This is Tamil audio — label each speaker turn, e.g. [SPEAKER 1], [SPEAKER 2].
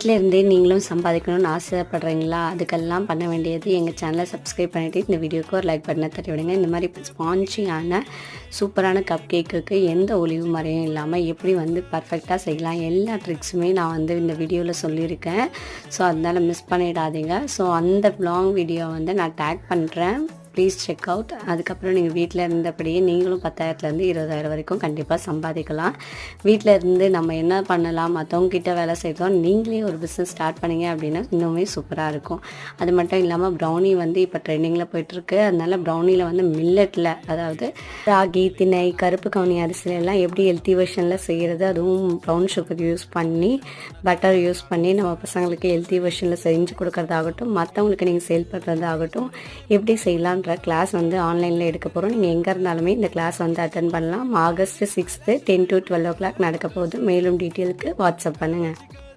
[SPEAKER 1] வீட்டில் இருந்தே நீங்களும் சம்பாதிக்கணும்னு ஆசைப்படுறீங்களா? அதுக்கெல்லாம் பண்ண வேண்டியது எங்கள் சேனலை சப்ஸ்கிரைப் பண்ணிவிட்டு இந்த வீடியோக்கு ஒரு லைக் பண்ண தட்டி விடுங்க. இந்த மாதிரி ஸ்பான்ச்சியான சூப்பரான கப் கேக்குக்கு எந்த ஒளிவு மறையும் இல்லாமல் எப்படி வந்து பர்ஃபெக்டாக செய்யலாம்? எல்லா ட்ரிக்ஸுமே நான் வந்து இந்த வீடியோவில் சொல்லியிருக்கேன். ஸோ அதனால் மிஸ் பண்ணிடாதீங்க. ஸோ அந்த லாங் வீடியோ வந்து நான் டேக் பண்ணுறேன் ப்ளீஸ் செக் அவுட் அதுக்கப்புறம் நீங்கள் வீட்டில் இருந்தபடியே நீங்களும் பத்தாயிரத்துலேருந்து இருபதாயிரம் வரைக்கும் கண்டிப்பாக சம்பாதிக்கலாம். வீட்டில் இருந்து நம்ம என்ன பண்ணலாம்? மற்றவங்கக்கிட்ட வேலை செய்கிறோம் நீங்களே ஒரு பிஸ்னஸ் ஸ்டார்ட் பண்ணீங்க அப்படின்னா இன்னுமே சூப்பராக இருக்கும். அது மட்டும் இல்லாமல் ப்ரௌனி வந்து இப்போ ட்ரெண்டிங்கில் போயிட்டுருக்கு. அதனால ப்ரௌனியில் வந்து மில்லட்டில் அதாவது ராகி திணை கருப்பு கவுனி அரிசில எல்லாம் எப்படி ஹெல்த்தி வெர்ஷனில் செய்கிறது அதுவும் ப்ரௌன் சுகர் யூஸ் பண்ணி பட்டர் யூஸ் பண்ணி நம்ம பசங்களுக்கு ஹெல்த்தி வெர்ஷனில் செஞ்சு கொடுக்கறதாகட்டும் மற்றவங்களுக்கு நீங்கள் சேல் பண்ணுறதாகட்டும் எப்படி செய்யலாம் பண்ணுற கிளாஸ் வந்து ஆன்லைனில் எடுக்க போகிறோம் நீங்கள் எங்கே இருந்தாலுமே இந்த கிளாஸ் வந்து அட்டன் பண்ணலாம். August sixth ten to twelve o'clock நடக்க போகுது. மேலும் டீட்டெயிலுக்கு வாட்ஸ்அப் பண்ணுங்கள்